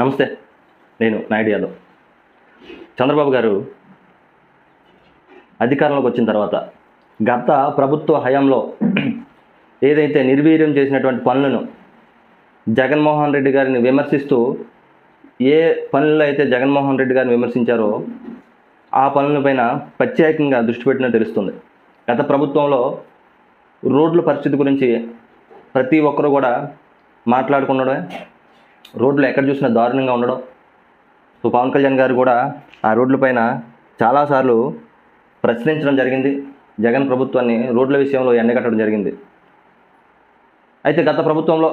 నమస్తే నేను నాయుడు యాదవ్. చంద్రబాబు గారు అధికారంలోకి వచ్చిన తర్వాత గత ప్రభుత్వ హయాంలో ఏదైతే నిర్వీర్యం చేసినటువంటి పనులను జగన్మోహన్ రెడ్డి గారిని విమర్శిస్తూ ఏ పనుల్లో అయితే జగన్మోహన్ రెడ్డి గారిని విమర్శించారో ఆ పనులపైన ప్రత్యేకంగా దృష్టి పెట్టినట్టు తెలుస్తుంది. గత ప్రభుత్వంలో రోడ్ల పరిస్థితి గురించి ప్రతి ఒక్కరూ కూడా మాట్లాడుకున్నాడే రోడ్లు ఎక్కడ చూసినా దారుణంగా ఉండడం. సో పవన్ కళ్యాణ్ గారు కూడా ఆ రోడ్లపైన చాలాసార్లు ప్రశ్నించడం జరిగింది. జగన్ ప్రభుత్వాన్ని రోడ్ల విషయంలో ఎండగట్టడం జరిగింది. అయితే గత ప్రభుత్వంలో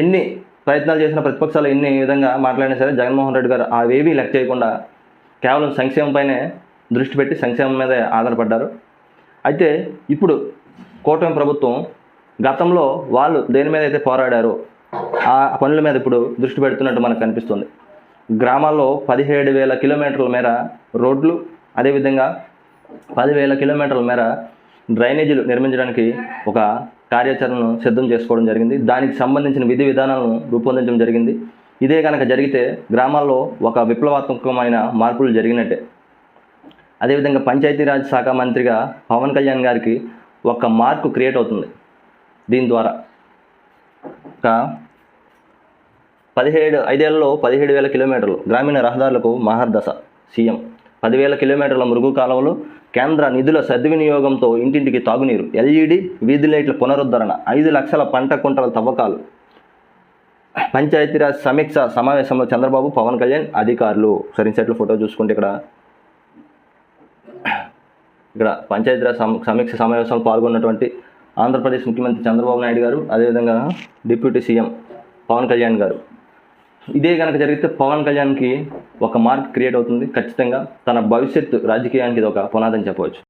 ఎన్ని ప్రయత్నాలు చేసిన ప్రతిపక్షాలు ఎన్ని విధంగా మాట్లాడినా సరే జగన్మోహన్ రెడ్డి గారు అవేవీ లెక్క చేయకుండా కేవలం సంక్షేమంపైనే దృష్టి పెట్టి సంక్షేమం మీదే ఆధారపడ్డారు. అయితే ఇప్పుడు కూటమి ప్రభుత్వం గతంలో వాళ్ళు దేని మీద అయితే పోరాడారో ఆ పనుల మీద ఇప్పుడు దృష్టి పెడుతున్నట్టు మనకు కనిపిస్తుంది. గ్రామాల్లో పదిహేడు వేల కిలోమీటర్ల మేర రోడ్లు అదేవిధంగా పదివేల కిలోమీటర్ల మేర డ్రైనేజీలు నిర్మించడానికి ఒక కార్యాచరణను సిద్ధం చేసుకోవడం జరిగింది. దానికి సంబంధించిన విధి విధానాలను రూపొందించడం జరిగింది. ఇదే కనుక జరిగితే గ్రామాల్లో ఒక విప్లవాత్మకమైన మార్పులు జరిగినట్టే. అదేవిధంగా పంచాయతీరాజ్ శాఖ మంత్రిగా పవన్ కళ్యాణ్ గారికి ఒక మార్కు క్రియేట్ అవుతుంది దీని ద్వారా. యొక్క పదిహేడు ఐదేళ్ళలో పదిహేడు వేల కిలోమీటర్లు గ్రామీణ రహదారులకు మహర్దశ సీఎం. పదివేల కిలోమీటర్ల మురుగు కాలువలు కేంద్ర నిధుల సద్వినియోగంతో ఇంటింటికి తాగునీరు ఎల్ఈడి వీధి లైట్ల పునరుద్ధరణ ఐదు లక్షల పంట కుంటల తవ్వకాలు. పంచాయతీరాజ్ సమీక్ష సమావేశంలో చంద్రబాబు పవన్ కళ్యాణ్ అధికారులు. సరిన్సెట్ల ఫోటో చూసుకుంటే ఇక్కడ. ఇక్కడ పంచాయతీరాజ్ సమీక్ష సమావేశంలో పాల్గొన్నటువంటి ఆంధ్రప్రదేశ్ ముఖ్యమంత్రి చంద్రబాబు నాయుడు గారు అదేవిధంగా డిప్యూటీ సీఎం పవన్ కళ్యాణ్ గారు. ఇదే కనుక జరిగితే పవన్ కళ్యాణ్కి ఒక మార్క్ క్రియేట్ అవుతుంది ఖచ్చితంగా తన భవిష్యత్తు రాజకీయానికి ఇది ఒక పునాదని చెప్పవచ్చు.